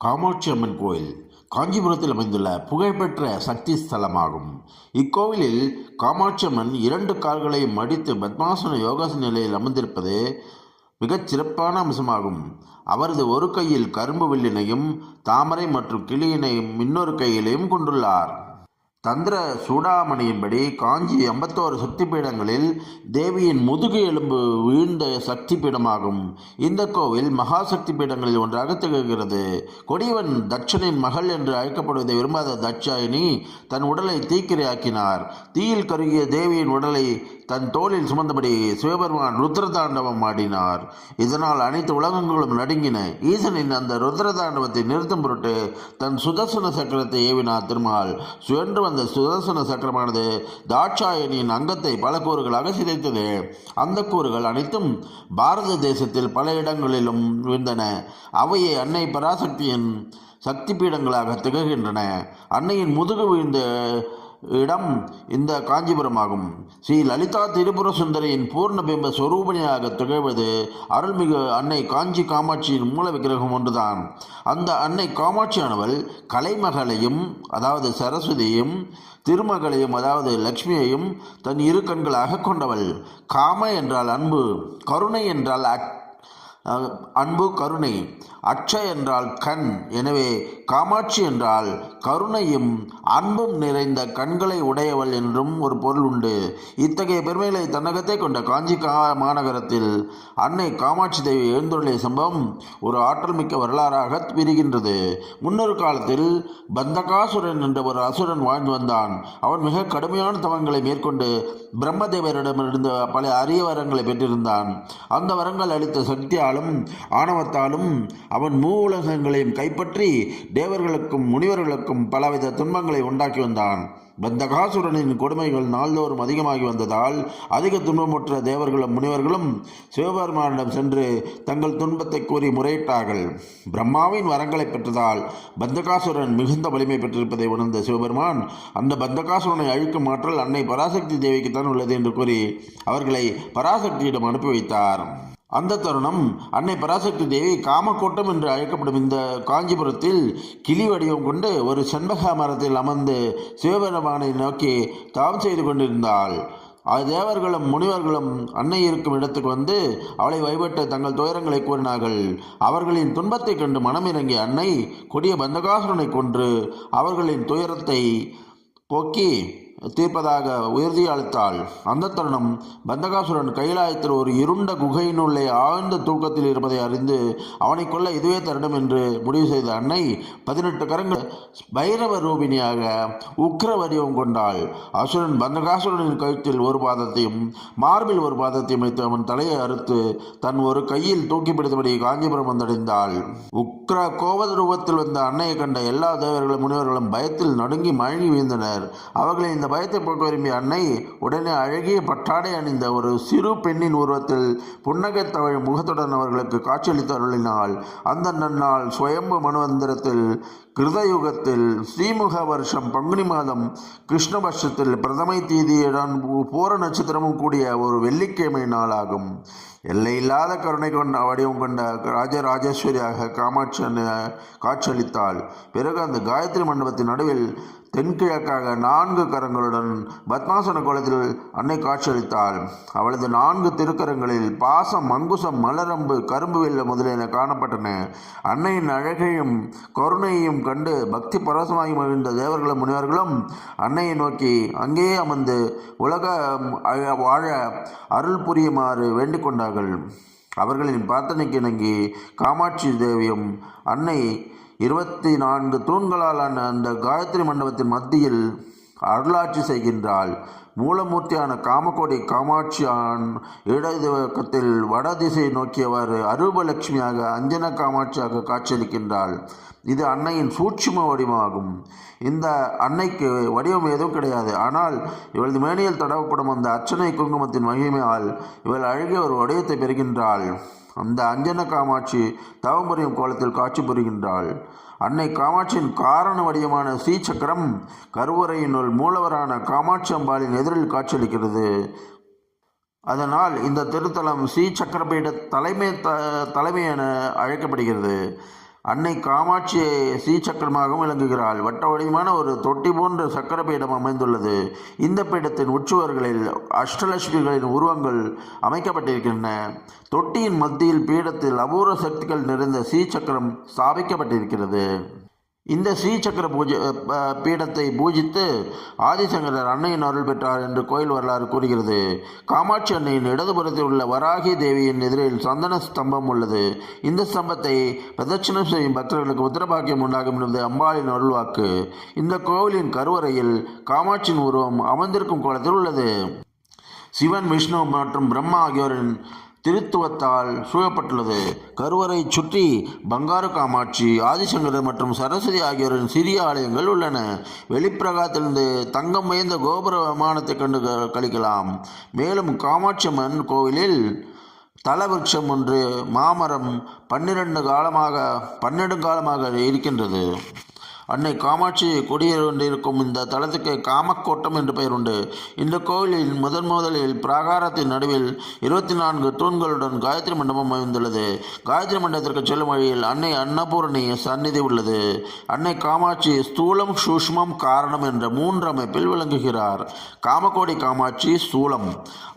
காமாட்சி அம்மன் கோயில் காஞ்சிபுரத்தில் அமைந்துள்ள புகழ்பெற்ற சக்தி ஸ்தலமாகும். இக்கோவிலில் காமாட்சி அம்மன் இரண்டு கால்களை மடித்து பத்மாசன யோகாசன நிலையில் அமர்ந்திருப்பது மிகச் சிறப்பான அம்சமாகும். அவரது ஒரு கையில் கரும்பு வில்லினையும் தாமரை மற்றும் கிளியினையும் இன்னொரு கையிலையும் கொண்டுள்ளார். தந்திர சூடாமணியின்படி காஞ்சி ஐம்பத்தோரு சக்தி பீடங்களில் தேவியின் முதுகு எலும்பு வீழ்ந்த சக்தி பீடமாகும் இந்த கோவில் மகா சக்தி பீடங்களில் ஒன்றாக திகழ்கிறது. கொடியவன் தட்சனின் மகள் என்று அழைக்கப்படுவதை விரும்பாத தட்சாயினி தன் உடலை தீக்கிரையாக்கினார். தீயில் கருகிய தேவியின் உடலை தன் தோளில் சுமந்தபடி சிவபெருமான் ருத்ரதாண்டவம் ஆடினார். இதனால் அனைத்து உலகங்களும் நடுங்கின. ஈசனின் அந்த ருத்ரதாண்டவத்தை நிறுத்தும் பொருட்டு தன் சுதர்சன சக்கரத்தை ஏவினார் திருமால். சுழன்று வந்த சுதர்சன சக்கரமானது தாட்சாயணியின் அங்கத்தை பல கூறுகளாக சிதைத்தது. அந்த கூறுகள் அனைத்தும் பாரத தேசத்தில் பல இடங்களிலும் விழுந்தன. அவையே அன்னை பராசக்தியின் சக்தி பீடங்களாக திகழ்கின்றன. அன்னையின் முதுகு விழுந்த இடம் இந்த காஞ்சிபுரமாகும். ஸ்ரீ லலிதா திரிபுர சுந்தரியின் பூர்ணபிம்ப சொரூபணியாக திகழ்வது அருள்மிகு அன்னை காஞ்சி காமாட்சியின் மூல விக்கிரகம் ஒன்றுதான். அந்த அன்னை காமாட்சியானவள் கலைமகளையும் அதாவது சரஸ்வதியையும் திருமகளையும் அதாவது லக்ஷ்மியையும் தன் இரு கண்களாக கொண்டவள். காம என்றால் அன்பு கருணை என்றால் அக் அன்பு கருணை. அட்ச என்றால் கண். எனவே காமாட்சி என்றால் கருணையும் அன்பும் நிறைந்த கண்களை உடையவள் என்றும் ஒரு பொருள் உண்டு. இத்தகைய பெருமைகளை தன்னகத்தை கொண்ட காஞ்சி மாநகரத்தில் அன்னை காமாட்சி தேவி எழுந்துள்ள சம்பவம் ஒரு ஆற்றல் மிக்க வரலாறாக விரிகின்றது. முன்னொரு காலத்தில் பந்தகாசுரன் என்ற ஒரு அசுரன் வாழ்ந்து வந்தான். அவன் மிக கடுமையான தவங்களை மேற்கொண்டு பிரம்மதேவரிடமிருந்து பல அரிய வரங்களை பெற்றிருந்தான். அந்த வரங்கள் அளித்த பலத்தாலும் ஆணவத்தாலும் அவன் மூ உலகங்களையும் கைப்பற்றி தேவர்களுக்கும் முனிவர்களுக்கும் பலவித துன்பங்களை உண்டாக்கி வந்தான். பந்தகாசுரனின் கொடுமைகள் நாள்தோறும் அதிகமாகி வந்ததால் அதிக துன்பமுற்ற தேவர்களும் முனிவர்களும் சிவபெருமானிடம் சென்று தங்கள் துன்பத்தை கூறி முறையிட்டார்கள். பிரம்மாவின் வரங்களை பெற்றதால் பந்தகாசுரன் மிகுந்த வலிமை பெற்றிருப்பதை உணர்ந்த சிவபெருமான் அந்த பந்தகாசுரனை அழிக்கும் ஆற்றல் அன்னை பராசக்தி தேவிக்குத்தான் உள்ளது என்று கூறி அவர்களை பராசக்தியிடம் அனுப்பி வைத்தார். அந்த தருணம் அன்னை பராசக்தி தேவி காமக்கோட்டம் என்று அழைக்கப்படும் இந்த காஞ்சிபுரத்தில் கிளி வடிவம் கொண்டு ஒரு செண்பக மரத்தில் அமர்ந்து சிவபெருமானை நோக்கி தவம் செய்து கொண்டிருந்தாள். அது தேவர்களும் முனிவர்களும் அன்னை இருக்கும் இடத்துக்கு வந்து அவளை வழிபட்டு தங்கள் துயரங்களை கூறினார்கள். அவர்களின் துன்பத்தைக் கண்டு மனமிறங்கிய அன்னை கொடிய பந்தகாசுரனை கொன்று அவர்களின் துயரத்தை போக்கி தீர்ப்பதாக உயர்த்தி அளித்தாள். அந்த தருணம் பந்தகாசுரன் கைலாயத்தில் ஒரு இருண்ட குகையினுள்ளே ஆழ்ந்த தூக்கத்தில் இருப்பதை அறிந்து அவனை கொல்ல இதுவே தருணம் என்று முடிவு செய்த அன்னை பதினெட்டு கரங்கள் பைரவ ரூபினியாக உக்ர வடிவம் கொண்டாள். அசுரன் பந்தகாசுரனின் கழுத்தில் ஒரு பாதத்தையும் மார்பில் ஒரு பாதத்தையும் வைத்து அவன் தலையை அறுத்து தன் ஒரு கையில் தூக்கி பிடித்தபடி காஞ்சிபுரம் வந்தடைந்தாள். உக்ர கோவத ரூபத்தில் வந்த அன்னையை கண்ட எல்லா தேவர்களும் முனிவர்களும் பயத்தில் நடுங்கி மயங்கி வீழ்ந்தனர். அவர்களை இந்த பயத்தை போக்க விரும்பிய அன்னை. உடனே அழகிய பட்டாடை அணிந்த ஒரு சிறு பெண்ணின் உருவத்தில் புன்னகை தவழ் முகத்துடன் அவர்களுக்கு காட்சியளித்து அருளினாள். அந்த நன்னாள் சுயம்பு மனுவந்திரத்தில் கிருதயுகத்தில் ஸ்ரீமுக வருஷம் பங்குனி மாதம் கிருஷ்ணபட்சத்தில் பிரதமை தீதியுடன் பூர நட்சத்திரமும் கூடிய ஒரு வெள்ளிக்கிழமை நாளாகும். எல்லையில்லாத கருணை கொண்ட வடிவம் கொண்ட ராஜராஜேஸ்வரியாக காமாட்சி காட்சியளித்தாள். பிறகு அந்த காயத்ரி மண்டபத்தின் நடுவில் தென்கிழக்காக நான்கு கரங்களுடன் பத்மாசன கோலத்தில் அன்னை காட்சியளித்தாள். அவளது நான்கு திருக்கரங்களில் பாசம் மங்குசம் மலரம்பு கரும்பு வெல்ல முதலியன காணப்பட்டன. அன்னையின் அழகையும் கருணையையும் கண்டு பக்தி பரவசமாகி மகிழ்ந்த தேவர்களும் முனிவர்களும் அன்னையை நோக்கி அங்கேயே அமர்ந்து உலக அழ- வாழ அருள் புரியுமாறு வேண்டிக் கொண்டார்கள். அவர்களின் பிரார்த்தனைக்கு இணங்கி காமாட்சி தேவியும் அன்னை இருபத்தி நான்கு தூண்களாலான அந்த காயத்ரி மண்டபத்தின் மத்தியில் அருளாட்சி செய்கின்றாள். மூலமூர்த்தியான காமகோடி காமாட்சியான் இடதுவக்கத்தில் வடதிசை நோக்கியவாறு அரூபலட்சுமியாக அஞ்சன காமாட்சியாக காட்சியளிக்கின்றாள். இது அன்னையின் சூட்சும வடிவமாகும். இந்த அன்னைக்கு வடிவம் எதுவும் கிடையாது. ஆனால் இவளது மேனியில் தடவப்படும் அந்த அர்ச்சனை குங்குமத்தின் மகிமையால் இவள் அழகிய ஒரு வடிவத்தை பெறுகின்றாள். அந்த அஞ்சன காமாட்சி தவம் புரியும் கோலத்தில் காட்சி புரிகின்றாள். அன்னை காமாட்சியின் காரண வடிவமான ஸ்ரீசக்கரம் கருவறையினுள் மூலவரான காமாட்சி அம்பாளின் எதிரில் காட்சியளிக்கிறது. அதனால் இந்த திருத்தலம் ஸ்ரீ சக்கரபீட தலைமை த தலைமை என அழைக்கப்படுகிறது. அன்னை காமாட்சி ஸ்ரீசக்கரமாகவும் விளங்குகிறாள். வட்ட வடிவமான ஒரு தொட்டி போன்ற சக்கர பீடம் அமைந்துள்ளது. இந்த பீடத்தின் உச்சுவர்களில் அஷ்டலட்சுமிகளின் உருவங்கள் அமைக்கப்பட்டிருக்கின்றன. தொட்டியின் மத்தியில் பீடத்தில் அபூர்வ சக்திகள் நிறைந்த ஸ்ரீசக்கரம் ஸ்தாபிக்கப்பட்டிருக்கிறது. இந்த ஸ்ரீசக்கர பூஜை பீடத்தை பூஜித்து ஆதிசங்கரர் அன்னையின் அருள் பெற்றார் என்று கோயில் வரலாறு கூறுகிறது. காமாட்சி அன்னையின் இடதுபுறத்தில் உள்ள வராகி தேவியின் எதிரில் சந்தன ஸ்தம்பம் உள்ளது. இந்த ஸ்தம்பத்தை பிரதட்சணம் செய்யும் பக்தர்களுக்கு உத்தரபாக்கியம் உண்டாகும் என்பது அம்பாளின் அருள்வாக்கு. இந்த கோவிலின் கருவறையில் காமாட்சியின் உருவம் அமர்ந்திருக்கும் கோலத்தில் உள்ளது. சிவன் விஷ்ணு மற்றும் பிரம்மா ஆகியோரின் திருத்துவத்தால் சூழப்பட்டுள்ளது. கருவறை சுற்றி பங்காரு காமாட்சி ஆதிசங்கரர் மற்றும் சரஸ்வதி ஆகியோரின் சிறிய ஆலயங்கள் உள்ளன. வெளிப்பிரகாரத்திலிருந்து தங்கம் வாய்ந்த கோபுர விமானத்தை கண்டு க- கழிக்கலாம். மேலும் காமாட்சி அம்மன் கோவிலில் தலவிருட்சம் ஒன்று மாமரம் பன்னிரண்டு காலமாக பன்னெண்டு காலமாக இருக்கின்றது. அன்னை காமாட்சி குடியிருக்கும் இந்த தலத்துக்கு காமக்கோட்டம் என்று பெயர் உண்டு இந்த கோவிலில் முதன் முதலில் பிராகாரத்தின் நடுவில் இருபத்தி நான்கு தூண்களுடன் காயத்ரி மண்டபம் அமைந்துள்ளது. காயத்ரி மண்டபத்திற்கு செல்லும் வழியில் அன்னை அன்னபூரணி சந்நிதி உள்ளது. அன்னை காமாட்சி ஸ்தூலம் சூஷ்மம் காரணம் என்ற மூன்று அமைப்பில் விளங்குகிறார். காமகோடி காமாட்சி ஸ்தூலம்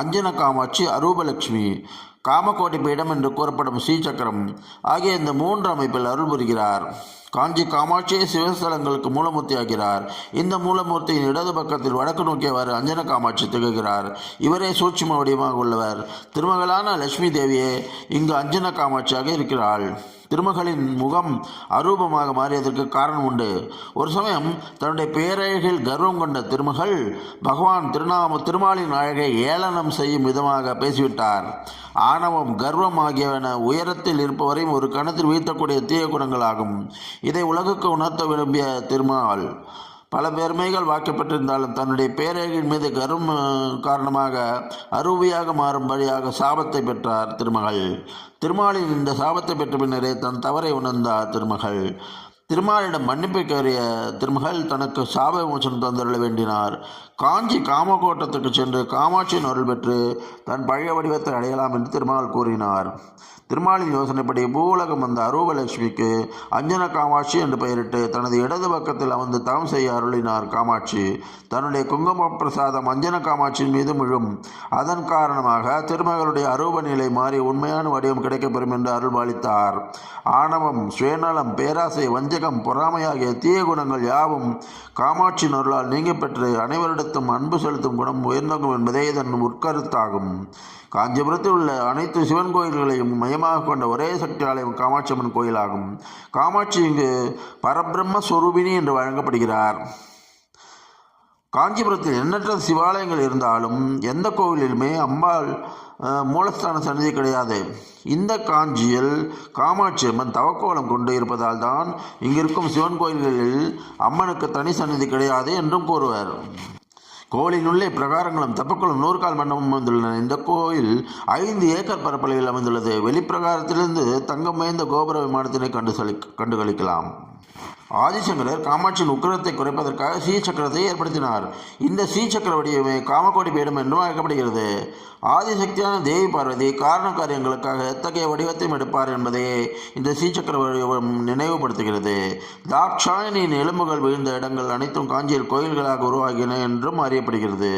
அஞ்சன காமாட்சி அரூபலட்சுமி காமகோடி பீடம் என்று கூறப்படும் ஸ்ரீசக்கரம் ஆகிய இந்த மூன்று அமைப்பில் அருள் புரிகிறார். காஞ்சி காமாட்சியை சிவஸ்தலங்களுக்கு மூலமூர்த்தி ஆகிறார் இந்த மூலமூர்த்தியின் இடது பக்கத்தில் வடக்கு நோக்கியவாறு அஞ்சன காமாட்சி திகழ்கிறார். இவரே சூட்சும வடிவமாக உள்ளவர். திருமகளான லட்சுமி தேவியே இங்கு அஞ்சன காமாட்சியாக இருக்கிறாள். திருமகளின் முகம் அரூபமாக மாறியதற்கு காரணம் உண்டு. ஒரு சமயம் தன்னுடைய பேரழகில் கர்வம் கொண்ட திருமகள் பகவான் திருநாம திருமாலின் அழகை ஏளனம் செய்யும் விதமாக பேசிவிட்டார். ஆணவம் கர்வம் ஆகியவன உயரத்தில் இருப்பவரையும் ஒரு கணத்தில் வீழ்த்தக்கூடிய தீய குணங்களாகும். இதை உலகுக்கு உணர்த்த விரும்பிய திருமால் பல பெருமைகள் வாக்கப்பட்டிருந்தாலும் தன்னுடைய பேரழகின் மீது கரும் காரணமாக அருவியாக மாறும்படியாக சாபத்தை பெற்றார் திருமகள். திருமாலின் இந்த சாபத்தை பெற்ற பின்னரே தன் தவறை உணர்ந்தார் திருமகள். திருமாலிடம் மன்னிப்பு கோரிய திருமகள் தனக்கு சாப விமோசனம் தந்தருள வேண்டினார். காஞ்சி காமகோட்டத்துக்கு சென்று காமாட்சியின் அருள் பெற்று தன் பழைய வடிவத்தை அடையலாம் என்று திருமால் கூறினார். திருமாலின் யோசனைப்படி பூவுலகம் வந்த அரூபலட்சுமிக்கு அஞ்சன காமாட்சி என்று பெயரிட்டு தனது இடது பக்கத்தில் அமர்ந்து தவம் செய்ய அருளினார் காமாட்சி. தன்னுடைய குங்கும பிரசாதம் அஞ்சன காமாட்சியின் மீது விழும். அதன் காரணமாக திருமகளுடைய அரூப நிலை மாறி உண்மையான வடிவம் கிடைக்கப்பெறும் என்று அருள்பாலித்தார். ஆணவம் சுயநலம் பேராசை வஞ்ச பொறாமை பொறாமையாகிய தீய குணங்கள் யாவும் காமாட்சியின் அருளால் நீங்க பெற்று அனைவரிடத்தும் அன்பு செலுத்தும் குணம் உயர்ந்தோங்கும் என்பதே இதன் உட்கருத்தாகும் காஞ்சிபுரத்தில் உள்ள அனைத்து சிவன் கோயில்களையும் மையமாக கொண்ட ஒரே சக்தி ஆலயம் காமாட்சி அம்மன் கோயிலாகும். காமாட்சி இங்கு பரபிரம்ம ஸ்வரூபிணி என்று வழங்கப்படுகிறார். காஞ்சிபுரத்தில் எண்ணற்ற சிவாலயங்கள் இருந்தாலும் எந்த கோவிலிலுமே அம்பாள் மூலஸ்தான சன்னதி கிடையாது. இந்த காஞ்சியில் காமாட்சி அம்மன் தவக்கோலம் கொண்டு இருப்பதால் தான் இங்கிருக்கும் சிவன் கோயில்களில் அம்மனுக்கு தனி சன்னதி கிடையாது என்றும் கூறுவர். கோயிலினுள்ளே பிரகாரங்களும் தப்பக்குளம் நூறுகால் மண்டபம் அமைந்துள்ளன. இந்த கோயில் ஐந்து ஏக்கர் பரப்பளவில் அமைந்துள்ளது. வெளிப்பிரகாரத்திலிருந்து தங்கம் வாய்ந்த கோபுர விமானத்தினை கண்டு சலி கண்டு ஆதிசங்கரர் காமாட்சியின் உக்கிரத்தை குறைப்பதற்காக ஸ்ரீசக்கரத்தை ஏற்படுத்தினார். இந்த ஸ்ரீசக்கர வடிவமே காமக்கோடி பீடம் என்றும் அழைக்கப்படுகிறது. ஆதிசக்தியான தேவி பார்வதி காரண காரியங்களுக்காக எத்தகைய வடிவத்தையும் எடுப்பார் என்பதை இந்த ஸ்ரீசக்கர வடிவம் நினைவுபடுத்துகிறது. தாக்ஷாயனின் எலும்புகள் விழுந்த இடங்கள் அனைத்தும் காஞ்சியில் கோயில்களாக உருவாகின என்றும் அறியப்படுகிறது.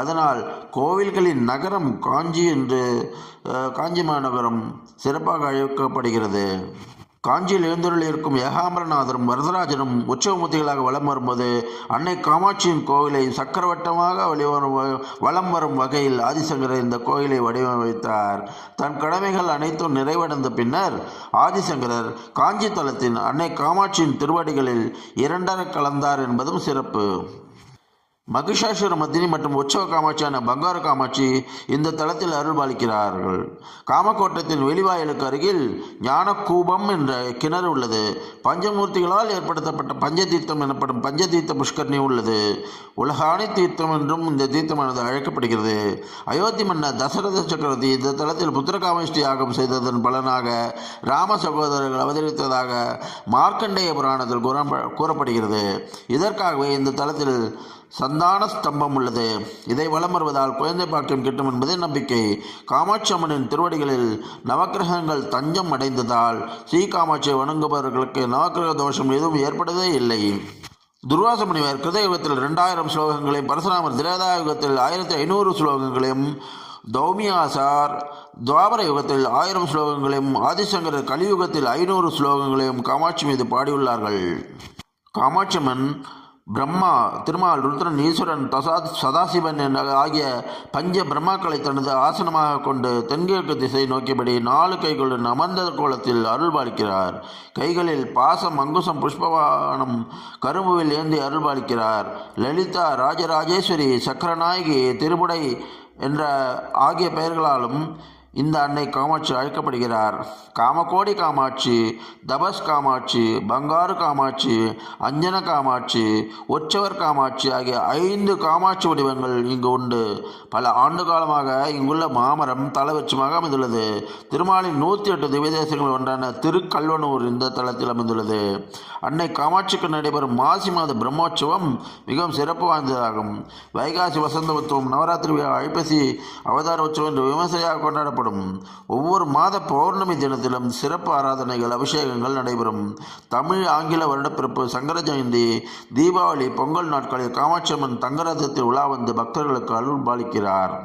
அதனால் கோவில்களின் நகரம் காஞ்சி என்று காஞ்சி மாநகரம் சிறப்பாக அழைக்கப்படுகிறது. காஞ்சியில் எழுந்தருளி இருக்கும் ஏகாம்பரநாதரும் வரதராஜனும் உற்சவமூர்த்திகளாக வலம் வரும்போது அன்னை காமாட்சியின் கோவிலை சக்கரவட்டமாக வழிவரும் வ- வலம் வரும் வகையில் ஆதிசங்கரர் இந்த கோயிலை வடிவமைத்தார். தன் கடமைகள் அனைத்தும் நிறைவடைந்த பின்னர் ஆதிசங்கரர் காஞ்சி தலத்தின் அன்னை காமாட்சியின் திருவடிகளில் இரண்டர கலந்தார் என்பதும் சிறப்பு. மகிஷாசுர மத்தினி மற்றும் உற்சவ காமாட்சியான பங்காரு காமாட்சி இந்த தளத்தில் அருள்பாலிக்கிறார்கள். காமக்கோட்டத்தின் வெளிவாயிலுக்கு அருகில் ஞானக்கூபம் என்ற கிணறு உள்ளது. பஞ்சமூர்த்திகளால் ஏற்படுத்தப்பட்ட பஞ்சதீர்த்தம் எனப்படும் பஞ்சதீர்த்த புஷ்கரணி உள்ளது. உலகாணி தீர்த்தம் என்றும் இந்த தீர்த்தமானது அழைக்கப்படுகிறது. அயோத்தி மன்னர் தசரத சக்கரவர்த்தி இந்த தளத்தில் புத்திரகாமேஷ்டி யாகம் செய்ததன் பலனாக ராம சகோதரர்கள் அவதரித்ததாக மார்க்கண்டேய புராணத்தில் கூறப்படுகிறது. இதற்காகவே இந்த தலத்தில் சந்தான ஸ்தம்பம் உள்ளது. இதை வலம் வருவதால் குழந்தை பாக்கியம் கிட்டும் என்பதே நம்பிக்கை. காமாட்சி அம்மனின் திருவடிகளில் நவக்கிரகங்கள் தஞ்சம் அடைந்ததால் ஸ்ரீ காமாட்சியை வணங்குபவர்களுக்கு நவக்கிரக தோஷம் எதுவும் ஏற்படுவதே இல்லை. துர்வாச முனிவர் கிருதயுகத்தில் ரெண்டாயிரம் ஸ்லோகங்களையும் பரசுராமர் திரேதாயுகத்தில் ஆயிரத்தி ஐநூறு ஸ்லோகங்களையும் தௌமியாசார் துவாபர யுகத்தில் ஆயிரம் ஸ்லோகங்களையும் ஆதிசங்கரர் கலியுகத்தில் ஐநூறு ஸ்லோகங்களையும் காமாட்சி மீது பாடியுள்ளார்கள். காமாட்சியம்மன் பிரம்மா திருமால் ருத்ரன் ஈஸ்வரன் தசா சதாசிவன் என்ற ஆகிய பஞ்ச பிரம்மாக்களை தனது ஆசனமாக கொண்டு தென்கிழக்கு திசை நோக்கியபடி நாலு கைகளுடன் அமர்ந்த கோலத்தில் அருள்பாலிக்கிறார். கைகளில் பாசம் அங்குசம் புஷ்பவானம் கரும்புவில் ஏந்தி அருள்பாலிக்கிறார். லலிதா ராஜராஜேஸ்வரி சக்கரநாயகி திருபுடை என்ற ஆகிய பெயர்களாலும் இந்த அன்னை காமாட்சி அழைக்கப்படுகிறார். காமகோடி காமாட்சி தபஸ் காமாட்சி பங்காரு காமாட்சி அஞ்சன காமாட்சி ஒற்றவர் காமாட்சி ஆகிய ஐந்து காமாட்சி வடிவங்கள் இங்கு உண்டு. பல ஆண்டு காலமாக இங்குள்ள மாமரம் தலவச்சமாக அமைந்துள்ளது. திருமாலின் நூற்றி எட்டு திவ்யதேசங்கள் ஒன்றான திருக்கல்வனூர் இந்த தலத்தில் அமைந்துள்ளது. அன்னை காமாட்சிக்கு நடைபெறும் மாசி மாத பிரம்மோற்சவம் மிகவும் சிறப்பு வாய்ந்ததாகும். வைகாசி வசந்த உற்சவம் நவராத்திரி விழா ஐப்பசி அவதார உற்சவம் என்று விமர்சையாக கொண்டாடப்படும். கொண்டாடப்படும் ஒவ்வொரு மாத பௌர்ணமி தினத்திலும் சிறப்பு ஆராதனைகள் அபிஷேகங்கள் நடைபெறும். தமிழ் ஆங்கில வருடப்பிறப்பு சங்கர ஜெயந்தி தீபாவளி பொங்கல் நாட்களில் காமாட்சி அம்மன் தங்கரதத்தில் உலா வந்து பக்தர்களுக்கு அருள் பாலிக்கிறார்.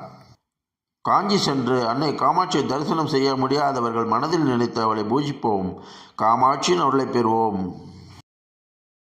காஞ்சி சென்று அன்னை காமாட்சியை தரிசனம் செய்ய முடியாதவர்கள் மனதில் நினைத்து அவளை பூஜிப்போம். காமாட்சியின் அருளை பெறுவோம்.